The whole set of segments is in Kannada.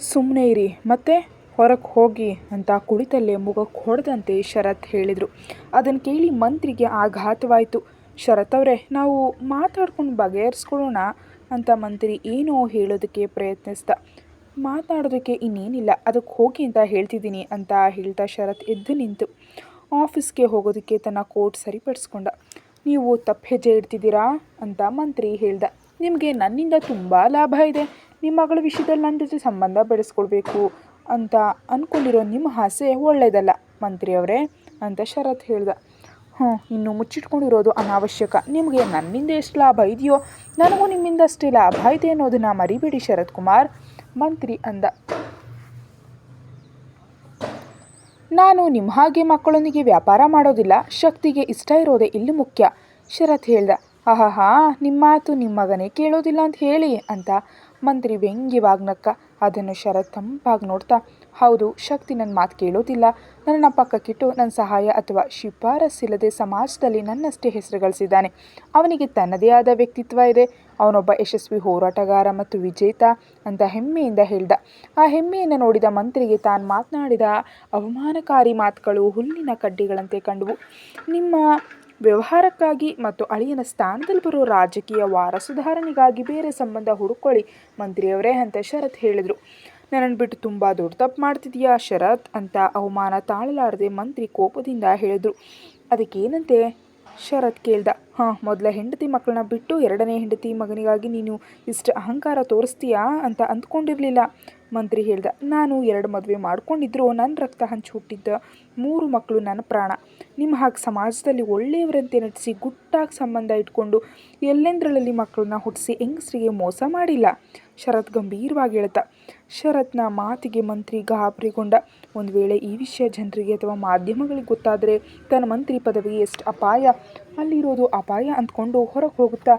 ಸುಮ್ಮನೆ ಇರಿ, ಮತ್ತೆ ಹೊರಗೆ ಹೋಗಿ ಅಂತ ಕುಳಿತಲ್ಲೇ ಮುಖಕ್ಕೆ ಹೊಡೆದಂತೆ ಶರತ್ ಹೇಳಿದರು. ಅದನ್ನು ಕೇಳಿ ಮಂತ್ರಿಗೆ ಆಘಾತವಾಯಿತು. ಶರತ್ ಅವರೇ, ನಾವು ಮಾತಾಡ್ಕೊಂಡು ಬಗೆಹರಿಸ್ಕೊಳ್ಳೋಣ ಅಂತ ಮಂತ್ರಿ ಏನೋ ಹೇಳೋದಕ್ಕೆ ಪ್ರಯತ್ನಿಸ್ದ. ಮಾತಾಡೋದಕ್ಕೆ ಇನ್ನೇನಿಲ್ಲ ಅದಕ್ಕೆ ಹೋಗಿ ಅಂತ ಹೇಳ್ತಿದ್ದೀನಿ ಅಂತ ಹೇಳ್ತಾ ಶರತ್ ಎದ್ದು ನಿಂತು. ಆಫೀಸ್ಗೆ ಹೋಗೋದಕ್ಕೆ ತನ್ನ ಕೋಟ್ ಸರಿಪಡಿಸ್ಕೊಂಡ. ನೀವು ತಪ್ಪು ಹೆಜ್ಜೆ ಇಡ್ತಿದ್ದೀರಾ? ಅಂತ ಮಂತ್ರಿ ಹೇಳ್ದ. ನಿಮಗೆ ನನ್ನಿಂದ ತುಂಬ ಲಾಭ ಇದೆ. ನಿಮ್ಮ ಮಗಳ ವಿಷಯದಲ್ಲಿ ನನ್ನ ಜೊತೆ ಸಂಬಂಧ ಬೆಳೆಸ್ಕೊಳ್ಬೇಕು ಅಂತ ಅಂದ್ಕೊಂಡಿರೋ ನಿಮ್ಮ ಆಸೆ ಒಳ್ಳೆಯದಲ್ಲ ಮಂತ್ರಿಯವರೇ ಅಂತ ಶರತ್ ಹೇಳ್ದ. ಹ್ಞೂ, ಇನ್ನು ಮುಚ್ಚಿಟ್ಕೊಂಡಿರೋದು ಅನಾವಶ್ಯಕ. ನಿಮಗೆ ನನ್ನಿಂದ ಎಷ್ಟು ಲಾಭ ಇದೆಯೋ, ನನಗೂ ನಿಮ್ಮಿಂದ ಅಷ್ಟೇ ಲಾಭ ಇದೆ ಅನ್ನೋದನ್ನು ಮರಿಬೇಡಿ ಶರತ್ ಕುಮಾರ್ ಮಂತ್ರಿ ಅಂದ. ನಾನು ನಿಮ್ಮ ಹಾಗೆ ಮಕ್ಕಳೊಂದಿಗೆ ವ್ಯಾಪಾರ ಮಾಡೋದಿಲ್ಲ, ಶಕ್ತಿಗೆ ಇಷ್ಟ ಇರೋದೇ ಇಲ್ಲಿ ಮುಖ್ಯ, ಶರತ್ ಹೇಳ್ದ. ಆಹಾಹಾ ನಿಮ್ಮ ಮಾತು ನಿಮ್ಮ ಮಗನೇ ಕೇಳೋದಿಲ್ಲ ಅಂತ ಹೇಳಿ ಅಂತ ಮಂತ್ರಿ ವ್ಯಂಗ್ಯ ವಾಗ್ನಕ್ಕ ಅದನ್ನು ಶರತ್ ತಂಪಾಗಿ ನೋಡ್ತಾ, ಹೌದು, ಶಕ್ತಿ ನನ್ನ ಮಾತು ಕೇಳೋದಿಲ್ಲ. ನನ್ನ ಪಕ್ಕಕ್ಕಿಟ್ಟು ನನ್ನ ಸಹಾಯ ಅಥವಾ ಶಿಫಾರಸ್ಸಿಲ್ಲದೆ ಸಮಾಜದಲ್ಲಿ ನನ್ನಷ್ಟೇ ಹೆಸರು ಗಳಿಸಿದ್ದಾನೆ ಅವನಿಗೆ ತನ್ನದೇ ಆದ ವ್ಯಕ್ತಿತ್ವ ಇದೆ. ಅವನೊಬ್ಬ ಯಶಸ್ವಿ ಹೋರಾಟಗಾರ ಮತ್ತು ವಿಜೇತ ಅಂತ ಹೆಮ್ಮೆಯಿಂದ ಹೇಳ್ದ. ಆ ಹೆಮ್ಮೆಯನ್ನು ನೋಡಿದ ಮಂತ್ರಿಗೆ ತಾನು ಮಾತನಾಡಿದ ಅವಮಾನಕಾರಿ ಮಾತುಗಳು ಹುಲ್ಲಿನ ಕಡ್ಡಿಗಳಂತೆ ಕಂಡವು. ನಿಮ್ಮ ವ್ಯವಹಾರಕ್ಕಾಗಿ ಮತ್ತು ಅಳಿಯನ ಸ್ಥಾನದಲ್ಲಿ ಬರೋ ರಾಜಕೀಯ ವಾರಸುದಾರನಿಗಾಗಿ ಬೇರೆ ಸಂಬಂಧ ಹುಡುಕೊಳ್ಳಿ, ಮಂತ್ರಿಯವರೇ ಅಂತ ಶರತ್ ಹೇಳಿದರು. ನನ್ನನ್ನು ಬಿಟ್ಟು ತುಂಬ ದೊಡ್ಡ ತಪ್ಪು ಮಾಡ್ತಿದೀಯಾ ಶರತ್? ಅಂತ ಅವಮಾನ ತಾಳಲಾರದೆ ಮಂತ್ರಿ ಕೋಪದಿಂದ ಹೇಳಿದರು. ಅದಕ್ಕೇನಂತೆ? ಶರತ್ ಕೇಳ್ದ, ಹಾಂ, ಮೊದಲ ಹೆಂಡತಿ ಮಕ್ಕಳನ್ನ ಬಿಟ್ಟು ಎರಡನೇ ಹೆಂಡತಿ ಮಗನಿಗಾಗಿ ನೀನು ಇಷ್ಟು ಅಹಂಕಾರ ತೋರಿಸ್ತೀಯಾ? ಅಂತ ಅಂದ್ಕೊಂಡಿರಲಿಲ್ಲ. ಮಂತ್ರಿ ಹೇಳ್ದ, ನಾನು ಎರಡು ಮದುವೆ ಮಾಡ್ಕೊಂಡಿದ್ರು ನನ್ನ ರಕ್ತ ಹಂಚಿ ಹುಟ್ಟಿದ್ದ ಮೂರು ಮಕ್ಕಳು ನನ್ನ ಪ್ರಾಣ. ನಿಮ್ಮ ಹಾಗೆ ಸಮಾಜದಲ್ಲಿ ಒಳ್ಳೆಯವರಂತೆ ನಟಿಸಿ ಗುಟ್ಟಾಗಿ ಸಂಬಂಧ ಇಟ್ಕೊಂಡು ಎಲ್ಲೆಂದ್ರಲ್ಲಿ ಮಕ್ಕಳನ್ನ ಹುಟ್ಟಿಸಿ ಹೆಂಗಸರಿಗೆ ಮೋಸ ಮಾಡಿಲ್ಲ? ಶರತ್ ಗಂಭೀರವಾಗಿ ಹೇಳ್ತ ಶರತ್ನ ಮಾತಿಗೆ ಮಂತ್ರಿ ಗಾಬರಿಗೊಂಡ. ಒಂದು ವೇಳೆ ಈ ವಿಷಯ ಜನರಿಗೆ ಅಥವಾ ಮಾಧ್ಯಮಗಳಿಗೆ ಗೊತ್ತಾದರೆ ತನ್ನ ಮಂತ್ರಿ ಪದವಿ ಎಷ್ಟು ಅಪಾಯ. ಅಲ್ಲಿರೋದು ಅಪಾಯ ಅಂದ್ಕೊಂಡು ಹೊರಗೆ ಹೋಗುತ್ತಾ.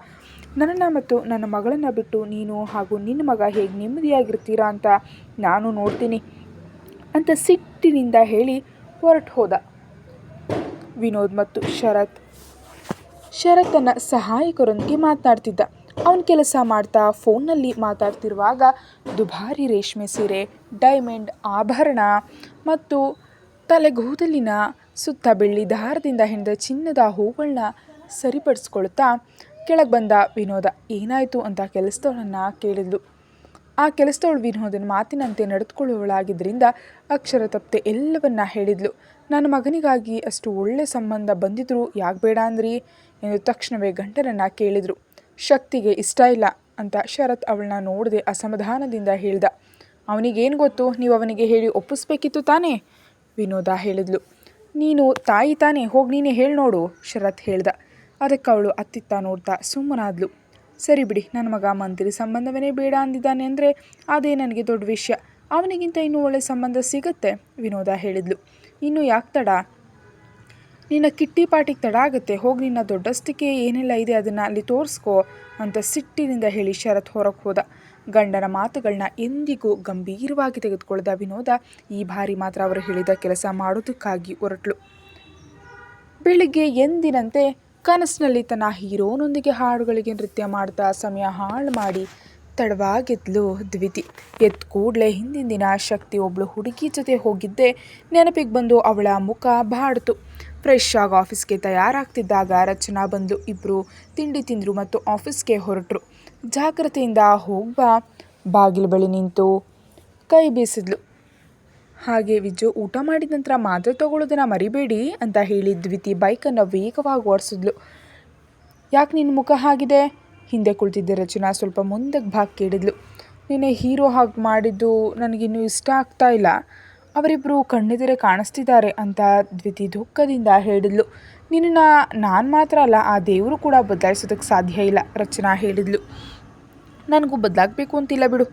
ನನ್ನನ್ನು ಮತ್ತು ನನ್ನ ಮಗಳನ್ನು ಬಿಟ್ಟು ನೀನು ಹಾಗೂ ನಿನ್ನ ಮಗ ಹೇಗೆ ನೆಮ್ಮದಿಯಾಗಿರ್ತೀರಾ ಅಂತ ನಾನು ನೋಡ್ತೀನಿ ಅಂತ ಸಿಟ್ಟಿನಿಂದ ಹೇಳಿ ಹೊರಟು ಹೋದ. ವಿನೋದ್ ಮತ್ತು ಶರತ್. ಶರತ್ ತನ್ನ ಸಹಾಯಕರೊಂದಿಗೆ ಮಾತನಾಡ್ತಿದ್ದ. ಅವನ ಕೆಲಸ ಮಾಡ್ತಾ ಫೋನ್ನಲ್ಲಿ ಮಾತಾಡ್ತಿರುವಾಗ ದುಬಾರಿ ರೇಷ್ಮೆ ಸೀರೆ, ಡೈಮಂಡ್ ಆಭರಣ ಮತ್ತು ತಲೆಗೂದಲಿನ ಸುತ್ತ ಬೆಳ್ಳಿ ದಾರದಿಂದ ಹೆಣೆದ ಚಿನ್ನದ ಹೂಗಳನ್ನ ಸರಿಪಡಿಸ್ಕೊಳ್ತಾ ಕೆಳಗೆ ಬಂದ ವಿನೋದ, ಏನಾಯಿತು? ಅಂತ ಕೆಲಸದವಳನ್ನು ಕೇಳಿದ್ಲು. ಆ ಕೆಲಸದವಳು ವಿನೋದನ ಮಾತಿನಂತೆ ನಡೆದುಕೊಳ್ಳುವಳಾಗಿದ್ದರಿಂದ ಅಕ್ಷರ ತಪ್ಪದೆ ಎಲ್ಲವನ್ನ ಹೇಳಿದ್ಲು. ನನ್ನ ಮಗನಿಗಾಗಿ ಅಷ್ಟು ಒಳ್ಳೆ ಸಂಬಂಧ ಬಂದಿದ್ರು ಯಾಕೆ ಬೇಡ ಅಂದ್ರಿ? ಎಂದು ತಕ್ಷಣವೇ ಗಂಟನನ್ನು ಕೇಳಿದರು. ಶಕ್ತಿಗೆ ಇಷ್ಟ ಇಲ್ಲ ಅಂತ ಶರತ್ ಅವಳನ್ನ ನೋಡದೆ ಅಸಮಾಧಾನದಿಂದ ಹೇಳ್ದ. ಅವನಿಗೇನು ಗೊತ್ತು? ನೀವು ಅವನಿಗೆ ಹೇಳಿ ಒಪ್ಪಿಸ್ಬೇಕಿತ್ತು ತಾನೇ? ವಿನೋದ ಹೇಳಿದ್ಲು. ನೀನು ತಾಯಿ ತಾನೇ, ಹೋಗಿ ನೀನೇ ಹೇಳಿ ನೋಡು, ಶರತ್ ಹೇಳ್ದ. ಅದಕ್ಕೆ ಅವಳು ಅತ್ತಿತ್ತ ನೋಡ್ತಾ ಸುಮ್ಮನಾದ್ಲು. ಸರಿ ಬಿಡಿ ನನ್ನ ಮಗ ಮಂತ್ರಿ ಸಂಬಂಧವೇ ಬೇಡ ಅಂದಿದ್ದಾನೆ ಅಂದರೆ ಅದೇ ನನಗೆ ದೊಡ್ಡ ವಿಷಯ. ಅವನಿಗಿಂತ ಇನ್ನೂ ಒಳ್ಳೆ ಸಂಬಂಧ ಸಿಗುತ್ತೆ, ವಿನೋದ ಹೇಳಿದ್ಲು. ಇನ್ನು ಯಾಕೆ ತಡ? ನಿನ್ನ ಕಿಟ್ಟಿ ಪಾಟಿಗೆ ತಡ ಆಗುತ್ತೆ. ಹೋಗಿ ನಿನ್ನ ದೊಡ್ಡಸ್ತಿಕೆ ಏನೆಲ್ಲ ಇದೆ ಅದನ್ನು ಅಲ್ಲಿ ತೋರಿಸ್ಕೋ ಅಂತ ಸಿಟ್ಟಿನಿಂದ ಹೇಳಿ ಶರತ್ ಹೊರಗೆ ಹೋದ. ಗಂಡನ ಮಾತುಗಳನ್ನ ಎಂದಿಗೂ ಗಂಭೀರವಾಗಿ ತೆಗೆದುಕೊಳ್ಳದ ವಿನೋದ ಈ ಬಾರಿ ಮಾತ್ರ ಅವರು ಹೇಳಿದ ಕೆಲಸ ಮಾಡೋದಕ್ಕಾಗಿ ಹೊರಟ್ಲು. ಬೆಳಿಗ್ಗೆ ಎಂದಿನಂತೆ ಕನಸಿನಲ್ಲಿ ತನ್ನ ಹೀರೋನೊಂದಿಗೆ ಹಾಡುಗಳಿಗೆ ನೃತ್ಯ ಮಾಡ್ತಾ ಸಮಯ ಹಾಳು ಮಾಡಿ ತಡವಾಗಿದ್ಲು ದ್ವಿತಿ. ಎದ್ದು ಕೂಡಲೇ ಹಿಂದಿನ ದಿನ ಶಕ್ತಿ ಒಬ್ಳು ಹುಡುಗಿ ಜೊತೆ ಹೋಗಿದ್ದೆ ನೆನಪಿಗೆ ಬಂದು ಅವಳ ಮುಖ ಬಾಡ್ತು. ಫ್ರೆಶ್ ಆಗಿ ಆಫೀಸ್ಗೆ ತಯಾರಾಗ್ತಿದ್ದಾಗ ರಚನಾ ಬಂದು ಇಬ್ಬರು ತಿಂಡಿ ತಿಂದರು ಮತ್ತು ಆಫೀಸ್ಗೆ ಹೊರಟರು. ಜಾಗ್ರತೆಯಿಂದ ಹೋಗ್ಬಾ ಬಾಗಿಲು ಬಳಿ ನಿಂತು ಕೈ ಬೀಸಿದ್ಲು. ಹಾಗೆ ವಿಜು, ಊಟ ಮಾಡಿದ ನಂತರ ಮಾತ್ರೆ ತಗೊಳ್ಳೋದನ್ನು ಮರಿಬೇಡಿ ಅಂತ ಹೇಳಿ ದ್ವಿತಿ ಬೈಕನ್ನು ವೇಗವಾಗಿ ಓಡಿಸಿದ್ಲು. ಯಾಕೆ ನಿನ್ನ ಮುಖ ಹಾಗಿದೆ? ಹಿಂದೆ ಕುಳಿತಿದ್ದ ರಚನಾ ಸ್ವಲ್ಪ ಮುಂದಕ್ಕೆ ಭಾಗ ಕೇಳಿದ್ಲು. ನಿನ್ನೆ ಹೀರೋ ಹಾಗೆ ಮಾಡಿದ್ದು ನನಗಿನ್ನೂ ಇಷ್ಟ ಆಗ್ತಾ ಇಲ್ಲ. ಅವರಿಬ್ಬರು ಕಣ್ಣೆದುರೆ ಕಾಣಿಸ್ತಿದ್ದಾರೆ ಅಂತ ದ್ವಿತಿ ದುಃಖದಿಂದ ಹೇಳಿದ್ಲು. ನಿನ್ನ ನಾನು ಮಾತ್ರ ಅಲ್ಲ, ಆ ದೇವರು ಕೂಡ ಬದಲಾಯಿಸೋದಕ್ಕೆ ಸಾಧ್ಯ ಇಲ್ಲ, ರಚನಾ ಹೇಳಿದ್ಲು. ನನಗೂ ಬದಲಾಗಬೇಕು ಅಂತಿಲ್ಲ ಬಿಡು,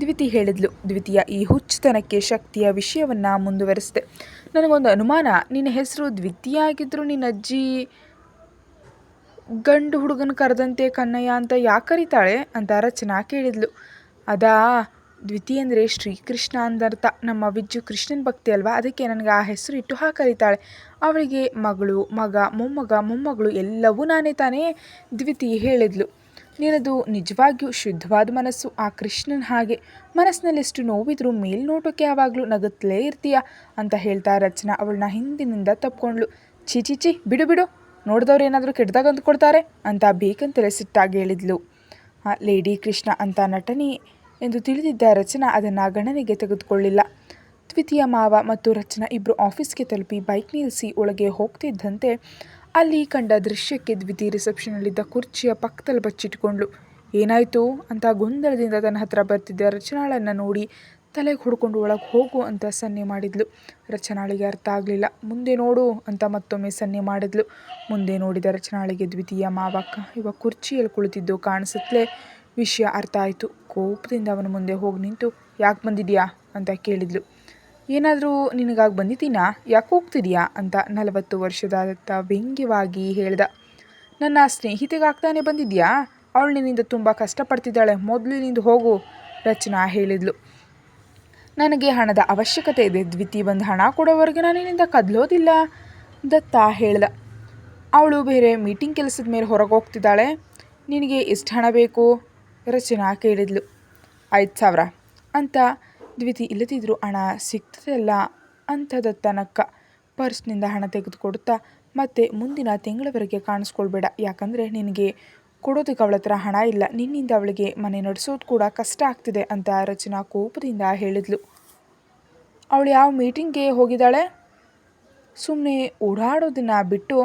ದ್ವಿತಿ ಹೇಳಿದ್ಲು. ದ್ವಿತೀಯ ಈ ಹುಚ್ಚುತನಕ್ಕೆ ಶಕ್ತಿಯ ವಿಷಯವನ್ನು ಮುಂದುವರಿಸಿದೆ. ನನಗೊಂದು ಅನುಮಾನ, ನಿನ್ನ ಹೆಸರು ದ್ವಿತೀಯ ಆಗಿದ್ದರೂ ನಿನ್ನ ಅಜ್ಜಿ ಗಂಡು ಹುಡುಗನ ಕರೆದಂತೆ ಕನ್ನಯ್ಯ ಅಂತ ಯಾಕೆ ಕರೀತಾಳೆ ಅಂತ ರಚನಾ ಕೇಳಿದ್ಲು. ಅದಾ ದ್ವಿತಿ ಅಂದರೆ ಶ್ರೀಕೃಷ್ಣ ಅಂದರ್ಥ ನಮ್ಮ ವಿಜ್ಜು ಕೃಷ್ಣನ ಭಕ್ತಿ ಅಲ್ವಾ? ಅದಕ್ಕೆ ನನಗೆ ಆ ಹೆಸರು ಇಟ್ಟು ಹಾ ಕರೀತಾಳೆ ಅವಳಿಗೆ ಮಗಳು, ಮಗ, ಮೊಮ್ಮಗ, ಮೊಮ್ಮಗಳು ಎಲ್ಲವೂ ನಾನೇ ತಾನೇ ದ್ವಿತಿ ಹೇಳಿದ್ಲು. ನಿನ್ನದು ನಿಜವಾಗಿಯೂ ಶುದ್ಧವಾದ ಮನಸ್ಸು ಆ ಕೃಷ್ಣನ ಹಾಗೆ. ಮನಸ್ಸಿನಲ್ಲಿ ಎಷ್ಟು ನೋವಿದ್ರೂ ಮೇಲ್ನೋಟಕ್ಕೆ ಯಾವಾಗಲೂ ನಗುತ್ತಲೇ ಇರ್ತೀಯ ಅಂತ ಹೇಳ್ತಾ ರಚನಾ ಅವಳನ್ನ ಹಿಂದಿನಿಂದ ತಪ್ಕೊಂಡ್ಳು. ಚಿ ಚಿ ಚಿ ಬಿಡು ಬಿಡು, ನೋಡಿದವ್ರು ಏನಾದರೂ ಕೆಟ್ಟದಾಗ ಅಂದ್ಕೊಡ್ತಾರೆ ಅಂತ ಬೇಕಂತಲೇ ಸಿಟ್ಟಾಗಿ ಹೇಳಿದ್ಲು. ಲೇಡಿ ಕೃಷ್ಣ ಅಂತ ನಟನೆ ಎಂದು ತಿಳಿದಿದ್ದ ರಚನಾ ಅದನ್ನು ಗಣನೆಗೆ ತೆಗೆದುಕೊಳ್ಳಿಲ್ಲ. ದ್ವಿತೀಯ ಮಾವ ಮತ್ತು ರಚನಾ ಇಬ್ಬರು ಆಫೀಸ್ಗೆ ತಲುಪಿ ಬೈಕ್ ನಿಲ್ಲಿಸಿ ಒಳಗೆ ಹೋಗ್ತಿದ್ದಂತೆ ಅಲ್ಲಿ ಕಂಡ ದೃಶ್ಯಕ್ಕೆ ದ್ವಿತಿ ರಿಸೆಪ್ಷನಲ್ಲಿದ್ದ ಕುರ್ಚಿಯ ಪಕ್ಕದಲ್ಲಿ ಬಚ್ಚಿಟ್ಕೊಂಡ್ಳು ಏನಾಯಿತು? ಅಂತ ಗೊಂದಲದಿಂದ ತನ್ನ ಹತ್ರ ಬರ್ತಿದ್ದ ರಚನಾಳನ್ನು ನೋಡಿ ತಲೆಗೆ ಹೊಡ್ಕೊಂಡು ಒಳಗೆ ಹೋಗು ಅಂತ ಸನ್ನೆ ಮಾಡಿದ್ಲು. ರಚನಾಳಿಗೆ ಅರ್ಥ ಆಗಲಿಲ್ಲ. ಮುಂದೆ ನೋಡು ಅಂತ ಮತ್ತೊಮ್ಮೆ ಸನ್ನೆ ಮಾಡಿದ್ಲು. ಮುಂದೆ ನೋಡಿದ ರಚನಾಳಿಗೆ ದ್ವಿತೀಯ ಮಾವಕ್ಕ ಇವ ಕುರ್ಚಿಯಲ್ಲಿ ಕುಳಿತಿದ್ದು ಕಾಣಿಸುತ್ತಲೇ ವಿಷಯ ಅರ್ಥ ಆಯಿತು. ಕೋಪದಿಂದ ಅವನ ಮುಂದೆ ಹೋಗಿ ನಿಂತು, ಯಾಕೆ ಬಂದಿದ್ಯಾ? ಅಂತ ಕೇಳಿದ್ಲು. ಏನಾದರೂ ನಿನಗಾಗಿ ಬಂದಿದ್ದೀನಾ? ಯಾಕೆ ಹೋಗ್ತಿದ್ಯಾ? ಅಂತ ನಲವತ್ತು ವರ್ಷದಾದತ್ತ ವ್ಯಂಗ್ಯವಾಗಿ ಹೇಳ್ದ. ನನ್ನ ಸ್ನೇಹಿತೆಗಾಗ್ತಾನೆ ಬಂದಿದ್ಯಾ? ಅವಳು ನಿನ್ನಿಂದ ತುಂಬ ಕಷ್ಟಪಡ್ತಿದ್ದಾಳೆ. ಮೊದಲು ನಿಂದು ಹೋಗು, ರಚನಾ ಹೇಳಿದ್ಲು. ನನಗೆ ಹಣದ ಅವಶ್ಯಕತೆ ಇದೆ. ದ್ವಿತಿ ಬಂದು ಹಣ ಕೊಡೋವರೆಗೆ ನಾನು ನಿನ್ನಿಂದ ಕದಲೋದಿಲ್ಲ, ದತ್ತ ಹೇಳ್ದ. ಅವಳು ಬೇರೆ ಮೀಟಿಂಗ್ ಕೆಲಸದ ಮೇಲೆ ಹೊರಗೆ ಹೋಗ್ತಿದ್ದಾಳೆ. ನಿನಗೆ ಎಷ್ಟು ಹಣ ಬೇಕು? ರಚನಾ ಕೇಳಿದ್ಲು ಐದು ಸಾವಿರ ಅಂತ ದ್ವಿತಿ ಇಲ್ಲದಿದ್ದರೂ ಹಣ ಸಿಗ್ತದಲ್ಲ ಅಂತ ದತ್ತನಕ್ಕ ಪರ್ಸ್ನಿಂದ ಹಣ ತೆಗೆದುಕೊಡುತ್ತಾ ಮತ್ತೆ ಮುಂದಿನ ತಿಂಗಳವರೆಗೆ ಕಾಣಿಸ್ಕೊಳ್ಬೇಡ. ಯಾಕಂದರೆ ನಿನಗೆ ಕೊಡೋದಕ್ಕೆ ಅವಳ ಹತ್ರ ಹಣ ಇಲ್ಲ. ನಿನ್ನಿಂದ ಅವಳಿಗೆ ಮನೆ ನಡೆಸೋದು ಕೂಡ ಕಷ್ಟ ಆಗ್ತಿದೆ ಅಂತ ರಚನಾ ಕೋಪದಿಂದ ಹೇಳಿದ್ಲು. ಅವಳು ಯಾವ ಮೀಟಿಂಗ್ಗೆ ಹೋಗಿದ್ದಾಳೆ? ಸುಮ್ಮನೆ ಓಡಾಡೋದನ್ನು ಬಿಟ್ಟು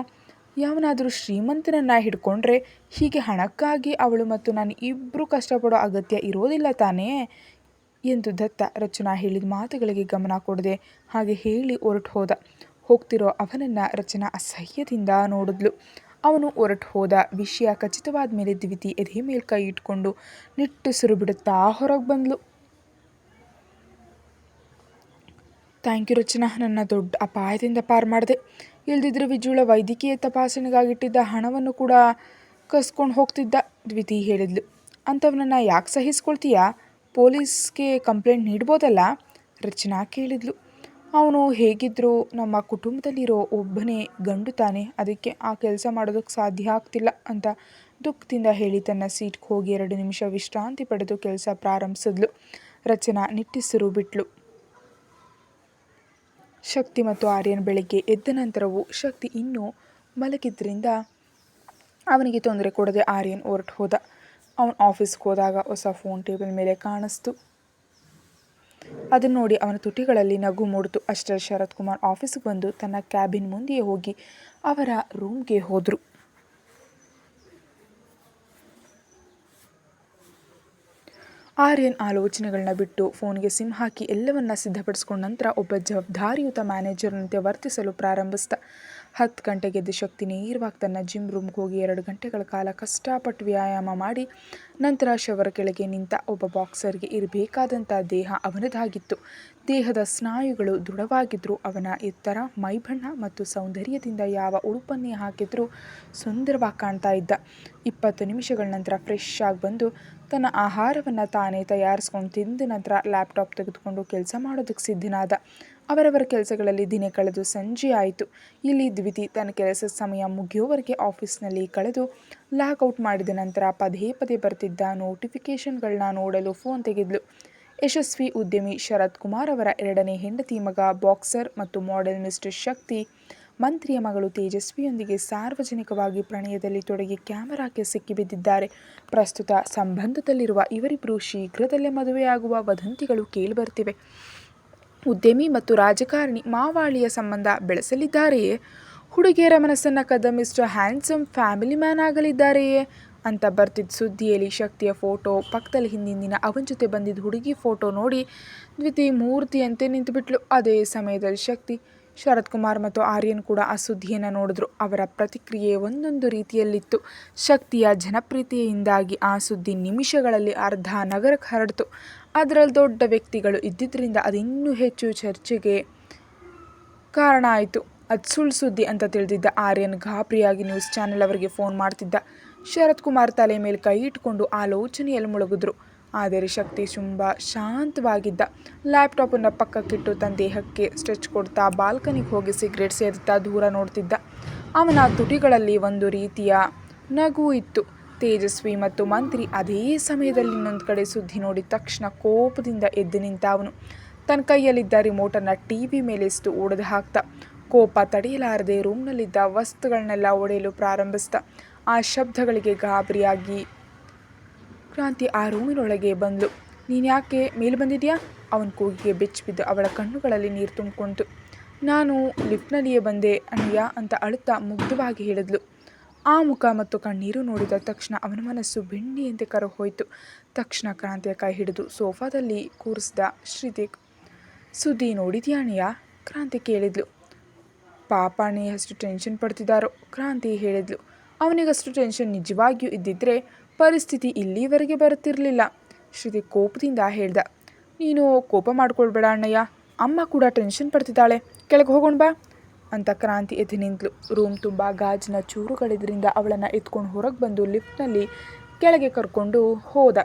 ಯಾವನಾದರೂ ಶ್ರೀಮಂತನನ್ನು ಹಿಡ್ಕೊಂಡ್ರೆ ಹೀಗೆ ಹಣಕ್ಕಾಗಿ ಅವಳು ಮತ್ತು ನಾನು ಇಬ್ಬರು ಕಷ್ಟಪಡೋ ಅಗತ್ಯ ಇರೋದಿಲ್ಲ ತಾನೇ? ಎಂದು ದತ್ತ ರಚನಾ ಹೇಳಿದ ಮಾತುಗಳಿಗೆ ಗಮನ ಕೊಡದೆ ಹಾಗೆ ಹೇಳಿ ಹೊರಟು ಹೋದ. ಹೋಗ್ತಿರೋ ಅವನನ್ನು ರಚನಾ ಅಸಹ್ಯದಿಂದ ನೋಡಿದ್ಲು. ಅವನು ಹೊರಟು ಹೋದ. ವಿಷಯ ಖಚಿತವಾದ ಮೇಲೆ ದ್ವಿತಿ ಎದೆ ಮೇಲೆ ಕೈ ಇಟ್ಕೊಂಡು ನಿಟ್ಟುಸಿರು ಬಿಡುತ್ತಾ ಹೊರಗೆ ಬಂದ್ಲು. Thank you Rachana. ನನ್ನ ದೊಡ್ಡ ಅಪಾಯದಿಂದ ಪಾರು ಮಾಡಿದೆ. ಇಲ್ದಿದ್ರೆ ವಿಜುಳ ವೈದ್ಯಕೀಯ ತಪಾಸಣೆಗಾಗಿಟ್ಟಿದ್ದ ಹಣವನ್ನು ಕೂಡ ಕಸ್ಕೊಂಡು ಹೋಗ್ತಿದ್ದ ದ್ವಿತಿ ಹೇಳಿದ್ಲು. ಅಂಥವನನ್ನು ಯಾಕೆ ಸಹಿಸ್ಕೊಳ್ತೀಯ? ಪೊಲೀಸ್ಗೆ ಕಂಪ್ಲೇಂಟ್ ನೀಡ್ಬೋದಲ್ಲ? ರಚನಾ ಕೇಳಿದ್ಲು. ಅವನು ಹೇಗಿದ್ದರೂ ನಮ್ಮ ಕುಟುಂಬದಲ್ಲಿರೋ ಒಬ್ಬನೇ ಗಂಡು ತಾನೆ, ಅದಕ್ಕೆ ಆ ಕೆಲಸ ಮಾಡೋದಕ್ಕೆ ಸಾಧ್ಯ ಆಗ್ತಿಲ್ಲ ಅಂತ ದುಃಖದಿಂದ ಹೇಳಿ ತನ್ನ ಸೀಟ್ಗೆ ಹೋಗಿ ಎರಡು ನಿಮಿಷ ವಿಶ್ರಾಂತಿ ಪಡೆದು ಕೆಲಸ ಪ್ರಾರಂಭಿಸಿದ್ಲು. ರಚನಾ ನಿಟ್ಟಿಸಿರು ಬಿಟ್ಲು. ಶಕ್ತಿ ಮತ್ತು ಆರ್ಯನ್ ಬೆಳಗ್ಗೆ ಎದ್ದ ನಂತರವೂ ಶಕ್ತಿ ಇನ್ನೂ ಮಲಗಿದ್ದರಿಂದ ಅವನಿಗೆ ತೊಂದರೆ ಕೊಡದೆ ಆರ್ಯನ್ ಹೊರಟು ಹೋದ. ಅವನು ಆಫೀಸ್ಗೆ ಹೋದಾಗ ಹೊಸ ಫೋನ್ ಟೇಬಲ್ ಮೇಲೆ ಕಾಣಿಸ್ತು. ಅದನ್ನು ನೋಡಿ ಅವನ ತುಟಿಗಳಲ್ಲಿ ನಗು ಮೂಡಿತು. ಅಷ್ಟರಲ್ಲಿ ಶರತ್ ಕುಮಾರ್ ಆಫೀಸ್ಗೆ ಬಂದು ತನ್ನ ಕ್ಯಾಬಿನ್ ಮುಂದೆಯೇ ಹೋಗಿ ಅವರ ರೂಮ್ಗೆ ಹೋದರು. ಆರ್ಯನ್ ಆಲೋಚನೆಗಳನ್ನ ಬಿಟ್ಟು ಫೋನ್ಗೆ ಸಿಮ್ ಹಾಕಿ ಎಲ್ಲವನ್ನ ಸಿದ್ಧಪಡಿಸ್ಕೊಂಡ ನಂತರ ಒಬ್ಬ ಜವಾಬ್ದಾರಿಯುತ ಮ್ಯಾನೇಜರ್ನಂತೆ ವರ್ತಿಸಲು ಪ್ರಾರಂಭಿಸಿದ. ಹತ್ತು ಗಂಟೆಗೆ ಎದ್ದು ಶಕ್ತಿ ನೇರವಾಗಿ ತನ್ನ ಜಿಮ್ ರೂಮ್ಗೆ ಹೋಗಿ ಎರಡು ಗಂಟೆಗಳ ಕಾಲ ಕಷ್ಟಪಟ್ಟು ವ್ಯಾಯಾಮ ಮಾಡಿ, ನಂತರ ಶವರ ಕೆಳಗೆ ನಿಂತ ಒಬ್ಬ ಬಾಕ್ಸರ್ಗೆ ಇರಬೇಕಾದಂಥ ದೇಹ ಅವನದಾಗಿತ್ತು. ದೇಹದ ಸ್ನಾಯುಗಳು ದೃಢವಾಗಿದ್ದರೂ ಅವನ ಎತ್ತರ, ಮೈಬಣ್ಣ ಮತ್ತು ಸೌಂದರ್ಯದಿಂದ ಯಾವ ಉಡುಪನ್ನೇ ಹಾಕಿದ್ರೂ ಸುಂದರವಾಗಿ ಕಾಣ್ತಾ ಇದ್ದ. ಇಪ್ಪತ್ತು ನಿಮಿಷಗಳ ನಂತರ ಫ್ರೆಶ್ ಆಗಿ ಬಂದು ತನ್ನ ಆಹಾರವನ್ನು ತಾನೇ ತಯಾರಿಸ್ಕೊಂಡು ತಿಂದ ನಂತರ ಲ್ಯಾಪ್ಟಾಪ್ ತೆಗೆದುಕೊಂಡು ಕೆಲಸ ಮಾಡೋದಕ್ಕೆ ಸಿದ್ಧನಾದ. ಅವರವರ ಕೆಲಸಗಳಲ್ಲಿ ದಿನ ಕಳೆದು ಸಂಜೆ ಆಯಿತು. ಇಲ್ಲಿ ದ್ವಿತಿ ತನ್ನ ಕೆಲಸ ಸಮಯ ಮುಗಿಯುವವರೆಗೆ ಆಫೀಸ್ನಲ್ಲಿ ಕಳೆದು ಲಾಕ್ಔಟ್ ಮಾಡಿದ ನಂತರ ಪದೇ ಪದೇ ಬರ್ತಿದ್ದ ನೋಟಿಫಿಕೇಷನ್ಗಳನ್ನ ನೋಡಲು ಫೋನ್ ತೆಗೆದ್ಲು. ಯಶಸ್ವಿ ಉದ್ಯಮಿ ಶರತ್ ಕುಮಾರ್ ಅವರ ಎರಡನೇ ಹೆಂಡತಿ ಮಗ, ಬಾಕ್ಸರ್ ಮತ್ತು ಮಾಡೆಲ್ ಮಿಸ್ಟರ್ ಶಕ್ತಿ, ಮಂತ್ರಿಯ ಮಗಳು ತೇಜಸ್ವಿಯೊಂದಿಗೆ ಸಾರ್ವಜನಿಕವಾಗಿ ಪ್ರಣಯದಲ್ಲಿ ತೊಡಗಿ ಕ್ಯಾಮರಾಕ್ಕೆ ಸಿಕ್ಕಿಬಿದ್ದಿದ್ದಾರೆ ಪ್ರಸ್ತುತ ಸಂಬಂಧದಲ್ಲಿರುವ ಇವರಿಬ್ಬರು ಶೀಘ್ರದಲ್ಲೇ ಮದುವೆಯಾಗುವ ವದಂತಿಗಳು ಕೇಳಿಬರ್ತಿವೆ ಉದ್ಯಮಿ ಮತ್ತು ರಾಜಕಾರಣಿ ಮಾವಾಳಿಯ ಸಂಬಂಧ ಬೆಳೆಸಲಿದ್ದಾರೆಯೇ? ಹುಡುಗಿಯರ ಮನಸ್ಸನ್ನು ಕದ್ದ ಮಿಸ್ಟರ್ ಹ್ಯಾಂಡ್ಸಮ್ ಫ್ಯಾಮಿಲಿ ಮ್ಯಾನ್ ಆಗಲಿದ್ದಾರೆಯೇ? ಅಂತ ಬರ್ತಿದ್ದ ಸುದ್ದಿಯಲ್ಲಿ ಶಕ್ತಿಯ ಫೋಟೋ ಪಕ್ಕದಲ್ಲಿ ಹಿಂದಿನ ಅವನ ಜೊತೆ ಬಂದಿದ್ದ ಹುಡುಗಿ ಫೋಟೋ ನೋಡಿ ದ್ವಿತೀಯ ಮೂರ್ತಿಯಂತೆ ನಿಂತುಬಿಟ್ಲು. ಅದೇ ಸಮಯದಲ್ಲಿ ಶಕ್ತಿ ಶರತ್ ಕುಮಾರ್ ಮತ್ತು ಆರ್ಯನ್ ಕೂಡ ಆ ಸುದ್ದಿಯನ್ನು ನೋಡಿದ್ರು. ಅವರ ಪ್ರತಿಕ್ರಿಯೆ ಒಂದೊಂದು ರೀತಿಯಲ್ಲಿತ್ತು. ಶಕ್ತಿಯ ಜನಪ್ರಿಯತೆಯಿಂದಾಗಿ ಆ ಸುದ್ದಿ ನಿಮಿಷಗಳಲ್ಲಿ ಅರ್ಧ ನಗರಕ್ಕೆ ಹರಡಿತು. ಅದರಲ್ಲಿ ದೊಡ್ಡ ವ್ಯಕ್ತಿಗಳು ಇದ್ದಿದ್ದರಿಂದ ಅದಿನ್ನೂ ಹೆಚ್ಚು ಚರ್ಚೆಗೆ ಕಾರಣ ಆಯಿತು. ಅದು ಸುಳ್ಳು ಸುದ್ದಿ ಅಂತ ತಿಳಿದಿದ್ದ ಆರ್ಯನ್ ಗಾಬರಿಯಾಗಿ ನ್ಯೂಸ್ ಚಾನೆಲ್ ಅವರಿಗೆ ಫೋನ್ ಮಾಡ್ತಿದ್ದ. ಶರತ್ ಕುಮಾರ್ ತಲೆ ಮೇಲೆ ಕೈ ಇಟ್ಕೊಂಡು ಆಲೋಚನೆಯಲ್ಲಿ ಮುಳುಗಿದ್ರು. ಆದರೆ ಶಕ್ತಿ ತುಂಬ ಶಾಂತವಾಗಿದ್ದ. ಲ್ಯಾಪ್ಟಾಪನ್ನು ಪಕ್ಕಕ್ಕಿಟ್ಟು ತನ್ನ ದೇಹಕ್ಕೆ ಸ್ಟ್ರೆಚ್ ಕೊಡ್ತಾ ಬಾಲ್ಕನಿಗೆ ಹೋಗಿ ಸಿಗರೇಟ್ ಸೇರುತ್ತಾ ದೂರ ನೋಡ್ತಿದ್ದ. ಅವನ ತುಟಿಗಳಲ್ಲಿ ಒಂದು ರೀತಿಯ ನಗು ಇತ್ತು. ತೇಜಸ್ವಿ ಮತ್ತು ಮಂತ್ರಿ ಅದೇ ಸಮಯದಲ್ಲಿ ಇನ್ನೊಂದು ಕಡೆ ಸುದ್ದಿ ನೋಡಿ ತಕ್ಷಣ ಕೋಪದಿಂದ ಎದ್ದು ನಿಂತ ಅವನು ತನ್ನ ಕೈಯಲ್ಲಿದ್ದ ರಿಮೋಟನ್ನು ಟಿ ವಿ ಮೇಲೆಷ್ಟು ಒಡೆದು ಹಾಕ್ತ. ಕೋಪ ತಡೆಯಲಾರದೆ ರೂಮ್ನಲ್ಲಿದ್ದ ವಸ್ತುಗಳನ್ನೆಲ್ಲ ಒಡೆಯಲು ಪ್ರಾರಂಭಿಸ್ತ. ಆ ಶಬ್ದಗಳಿಗೆ ಗಾಬರಿಯಾಗಿ ಕ್ರಾಂತಿ ಆ ರೂಮಿನೊಳಗೆ ಬಂದಳು ನೀನು ಯಾಕೆ ಮೇಲೆ ಬಂದಿದ್ಯಾ? ಅವನ ಕೂಗಿಗೆ ಬೆಚ್ಚಿಬಿದ್ದು ಅವಳ ಕಣ್ಣುಗಳಲ್ಲಿ ನೀರು ತುಂಬಿಕೊಂಡು ನಾನು ಲಿಫ್ಟ್ನಲ್ಲಿಯೇ ಬಂದೆ ಅನ್ಯಾ ಅಂತ ಅಳುತ್ತಾ ಮುಗ್ಧವಾಗಿ ಹೇಳಿದ್ಲು. ಆ ಮುಖ ಮತ್ತು ಕಣ್ಣೀರು ನೋಡಿದ ತಕ್ಷಣ ಅವನ ಮನಸ್ಸು ಬೆಣ್ಣೆಯಂತೆ ಕರಹೋಯಿತು ತಕ್ಷಣ ಕ್ರಾಂತಿಯ ಕೈ ಹಿಡಿದು ಸೋಫಾದಲ್ಲಿ ಕೂರಿಸಿದ ಶ್ರೀದೇಕ್ ಸುದ್ದಿ ನೋಡಿದ್ಯಾ ಅಣ್ಣಯ್ಯ ಕ್ರಾಂತಿ ಕೇಳಿದ್ಲು. ಪಾಪ ಅಣ್ಣಯ್ಯ ಅಷ್ಟು ಟೆನ್ಷನ್ ಪಡ್ತಿದ್ದಾರೋ ಕ್ರಾಂತಿ ಹೇಳಿದ್ಲು. ಅವನಿಗಷ್ಟು ಟೆನ್ಷನ್ ನಿಜವಾಗಿಯೂ ಇದ್ದಿದ್ರೆ ಪರಿಸ್ಥಿತಿ ಇಲ್ಲಿವರೆಗೆ ಬರುತ್ತಿರಲಿಲ್ಲ. ಶ್ರೀದೇಕ್ ಕೋಪದಿಂದ ಹೇಳ್ದ. ನೀನು ಕೋಪ ಮಾಡ್ಕೊಳ್ಬೇಡ ಅಣ್ಣಯ್ಯ. ಅಮ್ಮ ಕೂಡ ಟೆನ್ಷನ್ ಪಡ್ತಿದ್ದಾಳೆ. ಕೆಳಗೆ ಹೋಗೋಣ ಬಾ. ಅಂತ ಕ್ರಾಂತಿ ಎದ್ದು ನಿಂತಳು ರೂಮ್ ತುಂಬ ಗಾಜಿನ ಚೂರುಗಳಿದ್ರಿಂದ ಅವಳನ್ನು ಎತ್ಕೊಂಡು ಹೊರಗೆ ಬಂದು ಲಿಫ್ಟ್ನಲ್ಲಿ ಕೆಳಗೆ ಕರ್ಕೊಂಡು ಹೋದ.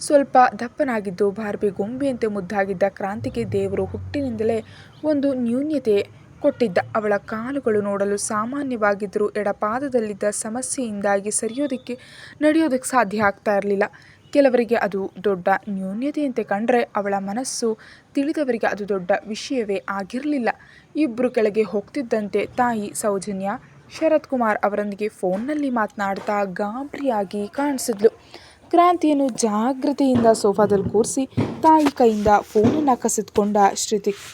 ಸ್ವಲ್ಪ ದಪ್ಪನಾಗಿದ್ದು ಬಾರ್ಬಿ ಗೊಂಬೆಯಂತೆ ಮುದ್ದಾಗಿದ್ದ ಕ್ರಾಂತಿಗೆ ದೇವರು ಹುಟ್ಟಿನಿಂದಲೇ ಒಂದು ನ್ಯೂನ್ಯತೆ ಕೊಟ್ಟಿದ್ದ. ಅವಳ ಕಾಲುಗಳು ನೋಡಲು ಸಾಮಾನ್ಯವಾಗಿದ್ದರೂ ಎಡಪಾದದಲ್ಲಿದ್ದ ಸಮಸ್ಯೆಯಿಂದಾಗಿ ಸರಿಯೋದಕ್ಕೆ ನಡೆಯೋದಕ್ಕೆ ಸಾಧ್ಯ ಆಗ್ತಾ ಇರಲಿಲ್ಲ. ಕೆಲವರಿಗೆ ಅದು ದೊಡ್ಡ ನ್ಯೂನ್ಯತೆಯಂತೆ ಕಂಡರೆ ಅವಳ ಮನಸ್ಸು ತಿಳಿದವರಿಗೆ ಅದು ದೊಡ್ಡ ವಿಷಯವೇ ಆಗಿರಲಿಲ್ಲ. ಇಬ್ಬರು ಕೆಳಗೆ ಹೋಗ್ತಿದ್ದಂತೆ ತಾಯಿ ಸೌಜನ್ಯ ಶರತ್ ಕುಮಾರ್ ಅವರೊಂದಿಗೆ ಫೋನ್ನಲ್ಲಿ ಮಾತನಾಡ್ತಾ ಗಾಬರಿಯಾಗಿ ಕಾಣಿಸಿದ್ಲು. ಕ್ರಾಂತಿಯನ್ನು ಜಾಗ್ರತೆಯಿಂದ ಸೋಫಾದಲ್ಲಿ ಕೂರಿಸಿ ತಾಯಿ ಕೈಯಿಂದ ಫೋನನ್ನು ಕಸಿದ್ಕೊಂಡ ಶ್ರುತಿಕ್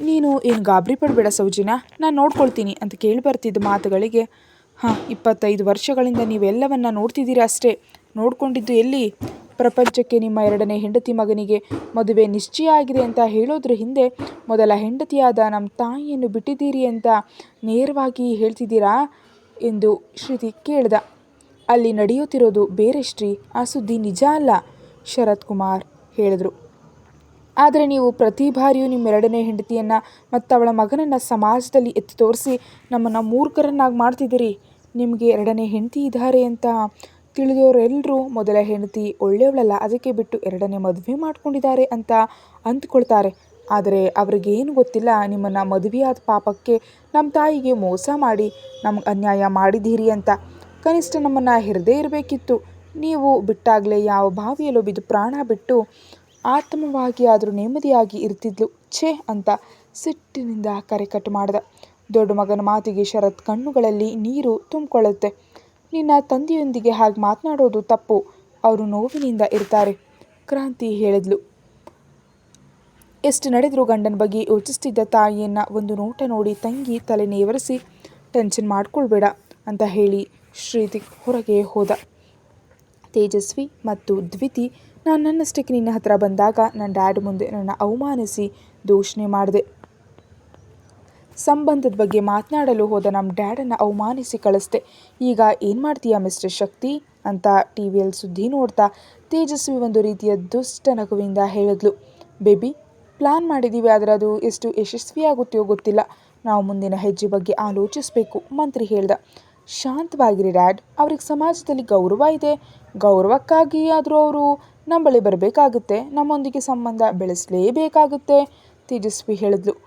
ನೀನು ಏನು ಗಾಬರಿ ಪಡಬೇಡ ಸೌಜನ್ಯ, ನಾನು ನೋಡ್ಕೊಳ್ತೀನಿ ಅಂತ ಕೇಳಿ ಬರ್ತಿದ್ದ ಮಾತುಗಳಿಗೆ, ಹಾಂ, ಇಪ್ಪತ್ತೈದು ವರ್ಷಗಳಿಂದ ನೀವೆಲ್ಲವನ್ನ ನೋಡ್ತಿದ್ದೀರಾ ಅಷ್ಟೇ. ನೋಡ್ಕೊಂಡಿದ್ದು ಎಲ್ಲಿ? ಪ್ರಪಂಚಕ್ಕೆ ನಿಮ್ಮ ಎರಡನೇ ಹೆಂಡತಿ ಮಗನಿಗೆ ಮದುವೆ ನಿಶ್ಚಯ ಆಗಿದೆ ಅಂತ ಹೇಳೋದ್ರ ಹಿಂದೆ ಮೊದಲ ಹೆಂಡತಿಯಾದ ನಮ್ಮ ತಾಯಿಯನ್ನು ಬಿಟ್ಟಿದ್ದೀರಿ ಅಂತ ನೇರವಾಗಿ ಹೇಳ್ತಿದ್ದೀರಾ ಎಂದು ಶ್ರುತಿ ಕೇಳ್ದ. ಅಲ್ಲಿ ನಡೆಯುತ್ತಿರೋದು ಬೇರೆ ಶ್ರೀ, ಆ ಸುದ್ದಿ ನಿಜ ಅಲ್ಲ, ಶರತ್ ಕುಮಾರ್ ಹೇಳಿದರು. ಆದರೆ ನೀವು ಪ್ರತಿ ಬಾರಿಯೂ ನಿಮ್ಮ ಎರಡನೇ ಹೆಂಡತಿಯನ್ನು ಮತ್ತು ಅವಳ ಮಗನನ್ನು ಸಮಾಜದಲ್ಲಿ ಎತ್ತಿ ತೋರಿಸಿ ನಮ್ಮನ್ನು ಮೂರ್ಖರನ್ನಾಗಿ ಮಾಡ್ತಿದ್ದೀರಿ. ನಿಮಗೆ ಎರಡನೇ ಹೆಂಡತಿ ಇದ್ದಾರೆ ಅಂತ ತಿಳಿದವರೆಲ್ಲರೂ ಮೊದಲ ಹೆಂಡತಿ ಒಳ್ಳೆಯವಳಲ್ಲ, ಅದಕ್ಕೆ ಬಿಟ್ಟು ಎರಡನೇ ಮದುವೆ ಮಾಡ್ಕೊಂಡಿದ್ದಾರೆ ಅಂತ ಅಂದ್ಕೊಳ್ತಾರೆ. ಆದರೆ ಅವ್ರಿಗೇನು ಗೊತ್ತಿಲ್ಲ, ನಿಮ್ಮನ್ನು ಮದುವೆಯಾದ ಪಾಪಕ್ಕೆ ನಮ್ಮ ತಾಯಿಗೆ ಮೋಸ ಮಾಡಿ ನಮ್ಗೆ ಅನ್ಯಾಯ ಮಾಡಿದ್ದೀರಿ ಅಂತ. ಕನಿಷ್ಠ ನಮ್ಮನ್ನು ಹಿರದೇ ಇರಬೇಕಿತ್ತು. ನೀವು ಬಿಟ್ಟಾಗಲೇ ಯಾವ ಬಾವಿಯಲ್ಲೂ ಬಿದ್ದು ಪ್ರಾಣ ಬಿಟ್ಟು ಆತ್ಮವಾಗಿ ಆದರೂ ನೆಮ್ಮದಿಯಾಗಿ ಇರ್ತಿದ್ಲು ಛೇ ಅಂತ ಸಿಟ್ಟಿನಿಂದ ಕರೆಕಟ್ಟು ಮಾಡ್ದ. ದೊಡ್ಡ ಮಗನ ಮಾತಿಗೆ ಶರತ್ ಕಣ್ಣುಗಳಲ್ಲಿ ನೀರು ತುಂಬಿಕೊಳ್ಳುತ್ತೆ. ನಿನ್ನ ತಂದೆಯೊಂದಿಗೆ ಹಾಗೆ ಮಾತನಾಡೋದು ತಪ್ಪು. ಅವರು ನೋವಿನಿಂದ ಇರ್ತಾರೆ, ಕ್ರಾಂತಿ ಹೇಳಿದ್ಲು. ಎಷ್ಟು ನಡೆದರೂ ಗಂಡನ ಬಗ್ಗೆ ಯೋಚಿಸ್ತಿದ್ದ ತಾಯಿಯನ್ನು ಒಂದು ನೋಟ ನೋಡಿ ತಂಗಿ ತಲೆ ನೇವರಿಸಿ, ಟೆನ್ಷನ್ ಮಾಡ್ಕೊಳ್ಬೇಡ ಅಂತ ಹೇಳಿ ಶ್ರೀತಿ ಹೊರಗೆ ಹೋದ. ತೇಜಸ್ವಿ ಮತ್ತು ದ್ವಿತಿ ನಾನು ನನ್ನಷ್ಟಕ್ಕೆ ನಿನ್ನ ಹತ್ರ ಬಂದಾಗ ನನ್ನ ಡ್ಯಾಡ್ ಮುಂದೆ ನನ್ನ ಅವಮಾನಿಸಿ ದೂಷಣೆ ಮಾಡಿದೆ. ಸಂಬಂಧದ ಬಗ್ಗೆ ಮಾತನಾಡಲು ಹೋದ ನಮ್ಮ ಡ್ಯಾಡನ್ನು ಅವಮಾನಿಸಿ ಕಳಿಸ್ದೆ. ಈಗ ಏನು ಮಾಡ್ತೀಯಾ ಮಿಸ್ಟರ್ ಶಕ್ತಿ? ಅಂತ ಟಿ ವಿಯಲ್ಲಿ ಸುದ್ದಿ ನೋಡ್ತಾ ತೇಜಸ್ವಿ ಒಂದು ರೀತಿಯ ದುಷ್ಟ ನಗುವಿಂದ ಹೇಳಿದ್ಲು. ಬೇಬಿ, ಪ್ಲಾನ್ ಮಾಡಿದ್ದೀವಿ ಆದರೆ ಅದು ಎಷ್ಟು ಯಶಸ್ವಿಯಾಗುತ್ತೆಯೋ ಗೊತ್ತಿಲ್ಲ. ನಾವು ಮುಂದಿನ ಹೆಜ್ಜೆ ಬಗ್ಗೆ ಆಲೋಚಿಸಬೇಕು, ಮಂತ್ರಿ ಹೇಳ್ದ. ಶಾಂತವಾಗಿರಿ, ಡ್ಯಾಡ್. ಅವ್ರಿಗೆ ಸಮಾಜದಲ್ಲಿ ಗೌರವ ಇದೆ. ಗೌರವಕ್ಕಾಗಿ ಆದರೂ ಅವರು ನಮ್ಮ ಬಳಿ ಬರಬೇಕಾಗುತ್ತೆ. ನಮ್ಮೊಂದಿಗೆ ಸಂಬಂಧ ಬೆಳೆಸಲೇಬೇಕಾಗುತ್ತೆ, ತೇಜಸ್ವಿ ಹೇಳಿದ್ಲು.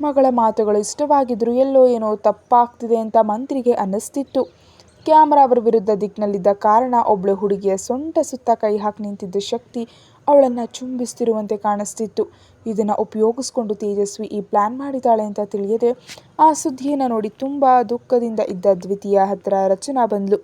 ಮಗಳ ಮಾತುಗಳು ಇಷ್ಟವಾಗಿದ್ದರೂ ಎಲ್ಲೋ ಏನೋ ತಪ್ಪಾಗ್ತಿದೆ ಅಂತ ಮಂತ್ರಿಗೆ ಅನ್ನಿಸ್ತಿತ್ತು. ಕ್ಯಾಮರಾ ಅವರ ವಿರುದ್ಧ ದಿಕ್ಕಿನಲ್ಲಿದ್ದ ಕಾರಣ ಒಬ್ಬಳು ಹುಡುಗಿಯ ಸೊಂಟ ಸುತ್ತ ಕೈ ಹಾಕಿ ನಿಂತಿದ್ದ ಶಕ್ತಿ ಅವಳನ್ನು ಚುಂಬಿಸ್ತಿರುವಂತೆ ಕಾಣಿಸ್ತಿತ್ತು. ಇದನ್ನು ಉಪಯೋಗಿಸ್ಕೊಂಡು ತೇಜಸ್ವಿ ಈ ಪ್ಲ್ಯಾನ್ ಮಾಡಿದ್ದಾಳೆ ಅಂತ ತಿಳಿಯದೆ ಆ ಸುದ್ದಿಯನ್ನು ನೋಡಿ ತುಂಬ ದುಃಖದಿಂದ ಇದ್ದ ದ್ವಿತೀಯ ಹತ್ತಿರ ರಚನಾ ಬಂದ್ಲು.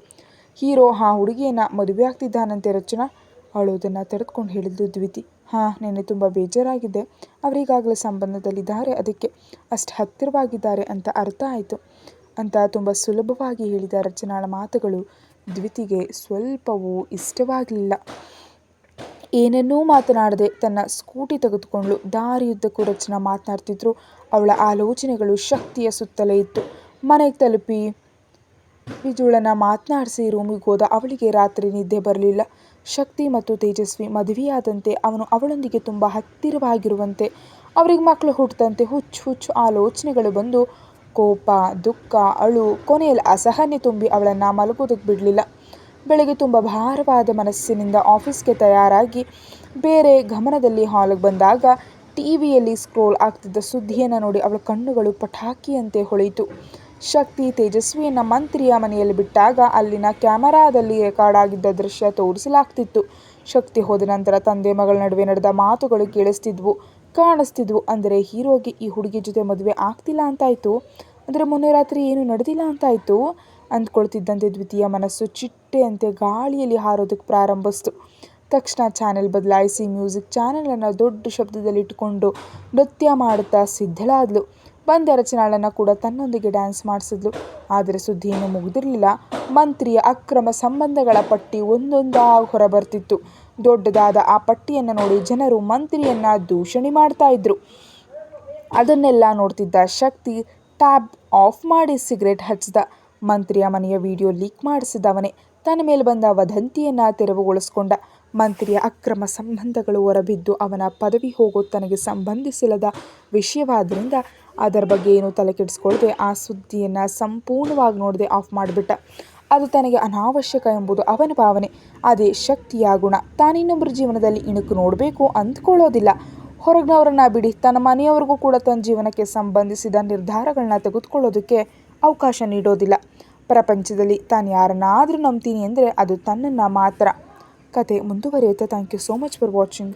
ಹೀರೋ ಆ ಹುಡುಗಿಯನ್ನು ಮದುವೆ ಆಗ್ತಿದ್ದಾನಂತೆ ರಚನಾ? ಅವಳು ಅದನ್ನು ತಡೆದುಕೊಂಡು ಹೇಳಿದ್ದು ದ್ವಿತಿ. ಹಾಂ, ನೆನ್ನೆ ತುಂಬ ಬೇಜಾರಾಗಿದೆ. ಅವರೀಗಾಗಲೇ ಸಂಬಂಧದಲ್ಲಿದ್ದಾರೆ, ಅದಕ್ಕೆ ಅಷ್ಟು ಹತ್ತಿರವಾಗಿದ್ದಾರೆ ಅಂತ ಅರ್ಥ ಆಯಿತು. ಅಂತ ತುಂಬ ಸುಲಭವಾಗಿ ಹೇಳಿದ ರಚನಾಳ ಮಾತುಗಳು ದ್ವಿತಿಗೆ ಸ್ವಲ್ಪವೂ ಇಷ್ಟವಾಗಲಿಲ್ಲ. ಏನನ್ನೂ ಮಾತನಾಡದೆ ತನ್ನ ಸ್ಕೂಟಿ ತೆಗೆದುಕೊಂಡು ದಾರಿಯುದ್ದಕ್ಕೂ ರಚನಾ ಮಾತನಾಡ್ತಿದ್ರು. ಅವಳ ಆಲೋಚನೆಗಳು ಶಕ್ತಿಯ ಸುತ್ತಲೇ ಇತ್ತು. ಮನೆಗೆ ತಲುಪಿ ವಿಜುಳನ್ನ ಮಾತನಾಡಿಸಿ ರೂಮಿಗೆ ಹೋದ ಅವಳಿಗೆ ರಾತ್ರಿ ನಿದ್ದೆ ಬರಲಿಲ್ಲ. ಶಕ್ತಿ ಮತ್ತು ತೇಜಸ್ವಿ ಮದುವೆಯಾದಂತೆ ಅವನು ಅವಳೊಂದಿಗೆ ತುಂಬ ಹತ್ತಿರವಾಗಿರುವಂತೆ, ಅವರಿಗೆ ಮಕ್ಕಳು ಹುಟ್ಟದಂತೆ ಹುಚ್ಚು ಹುಚ್ಚು ಆಲೋಚನೆಗಳು ಬಂದು ಕೋಪ, ದುಃಖ, ಅಳು, ಕೊನೆಯಲ್ಲಿ ಅಸಹನೆ ತುಂಬಿ ಅವಳನ್ನು ಮಲಗೋದಕ್ಕೆ ಬಿಡಲಿಲ್ಲ. ಬೆಳಗ್ಗೆ ತುಂಬ ಭಾರವಾದ ಮನಸ್ಸಿನಿಂದ ಆಫೀಸ್ಗೆ ತಯಾರಾಗಿ ಬೇರೆ ಗಮನದಲ್ಲಿ ಹಾಲ್ಗೆ ಬಂದಾಗ ಟಿ ವಿಯಲ್ಲಿ ಸ್ಕ್ರೋಲ್ ಆಗ್ತಿದ್ದ ಸುದ್ದಿಯನ್ನು ನೋಡಿ ಅವಳ ಕಣ್ಣುಗಳು ಪಟಾಕಿಯಂತೆ ಹೊಳೆಯಿತು. ಶಕ್ತಿ ತೇಜಸ್ವಿಯನ್ನು ಮಂತ್ರಿಯ ಮನೆಯಲ್ಲಿ ಬಿಟ್ಟಾಗ ಅಲ್ಲಿನ ಕ್ಯಾಮರಾದಲ್ಲಿ ರೆಕಾರ್ಡ್ ಆಗಿದ್ದ ದೃಶ್ಯ ತೋರಿಸಲಾಗ್ತಿತ್ತು. ಶಕ್ತಿ ಹೋದ ನಂತರ ತಂದೆ ಮಗಳ ನಡುವೆ ನಡೆದ ಮಾತುಗಳು ಕೇಳಿಸ್ತಿದ್ವು, ಕಾಣಿಸ್ತಿದ್ವು. ಅಂದರೆ ಹೀರೋಗೆ ಈ ಹುಡುಗಿ ಜೊತೆ ಮದುವೆ ಆಗ್ತಿಲ್ಲ ಅಂತಾಯಿತು? ಅಂದರೆ ಮೊನ್ನೆ ರಾತ್ರಿ ಏನು ನಡೆದಿಲ್ಲ ಅಂತಾಯಿತು? ಅಂದ್ಕೊಳ್ತಿದ್ದಂತೆ ದ್ವಿತೀಯ ಮನಸ್ಸು ಚಿಟ್ಟೆಯಂತೆ ಗಾಳಿಯಲ್ಲಿ ಹಾರೋದಕ್ಕೆ ಪ್ರಾರಂಭಿಸ್ತು. ತಕ್ಷಣ ಚಾನೆಲ್ ಬದಲಾಯಿಸಿ ಮ್ಯೂಸಿಕ್ ಚಾನೆಲನ್ನು ದೊಡ್ಡ ಶಬ್ದದಲ್ಲಿಟ್ಟುಕೊಂಡು ನೃತ್ಯ ಮಾಡುತ್ತಾ ಸಿದ್ಧಳಾದ್ಲು. ಬಂದ ರಚನಾಳನ್ನು ಕೂಡ ತನ್ನೊಂದಿಗೆ ಡ್ಯಾನ್ಸ್ ಮಾಡಿಸಿದ್ಲು. ಆದರೆ ಸುದ್ದಿ ಮುಗಿದಿರಲಿಲ್ಲ. ಮಂತ್ರಿಯ ಅಕ್ರಮ ಸಂಬಂಧಗಳ ಪಟ್ಟಿ ಒಂದೊಂದಾಗಿ ಹೊರಬರ್ತಿತ್ತು. ದೊಡ್ಡದಾದ ಆ ಪಟ್ಟಿಯನ್ನು ನೋಡಿ ಜನರು ಮಂತ್ರಿಯನ್ನು ದೂಷಣೆ ಮಾಡ್ತಾ ಇದ್ರು. ಅದನ್ನೆಲ್ಲ ನೋಡ್ತಿದ್ದ ಶಕ್ತಿ ಟ್ಯಾಬ್ ಆಫ್ ಮಾಡಿ ಸಿಗರೇಟ್ ಹಚ್ಚಿದ. ಮಂತ್ರಿಯ ಮನೆಯ ವಿಡಿಯೋ ಲೀಕ್ ಮಾಡಿಸಿದವನೇ. ತನ್ನ ಮೇಲೆ ಬಂದ ವದಂತಿಯನ್ನು ತೆರವುಗೊಳಿಸ್ಕೊಂಡ. ಮಂತ್ರಿಯ ಅಕ್ರಮ ಸಂಬಂಧಗಳು ಹೊರಬಿದ್ದು ಅವನ ಪದವಿ ಹೋಗೋ ತನಗೆ ಸಂಬಂಧಿಸಿಲ್ಲದ ವಿಷಯವಾದ್ದರಿಂದ ಅದರ ಬಗ್ಗೆ ಏನು ತಲೆ ಕೆಡಿಸ್ಕೊಳ್ಳದೆ ಆ ಸುದ್ದಿಯನ್ನು ಸಂಪೂರ್ಣವಾಗಿ ನೋಡದೆ ಆಫ್ ಮಾಡಿಬಿಟ್ಟ. ಅದು ತನಗೆ ಅನಾವಶ್ಯಕ ಎಂಬುದು ಅವನ ಭಾವನೆ. ಅದೇ ಶಕ್ತಿಯ ಗುಣ. ತಾನಿನ್ನೊಬ್ಬರ ಜೀವನದಲ್ಲಿ ಇಣುಕು ನೋಡಬೇಕು ಅಂದ್ಕೊಳ್ಳೋದಿಲ್ಲ. ಹೊರಗಿನವರನ್ನ ಬಿಡಿ, ತನ್ನ ಮನೆಯವರಿಗೂ ಕೂಡ ತನ್ನ ಜೀವನಕ್ಕೆ ಸಂಬಂಧಿಸಿದ ನಿರ್ಧಾರಗಳನ್ನ ತೆಗೆದುಕೊಳ್ಳೋದಕ್ಕೆ ಅವಕಾಶ ನೀಡೋದಿಲ್ಲ. ಪ್ರಪಂಚದಲ್ಲಿ ತಾನು ಯಾರನ್ನಾದರೂ ನಂಬ್ತೀನಿ ಅಂದರೆ ಅದು ತನ್ನನ್ನು ಮಾತ್ರ. ಕತೆ ಮುಂದುವರಿಯುತ್ತೆ. Thank you so much for watching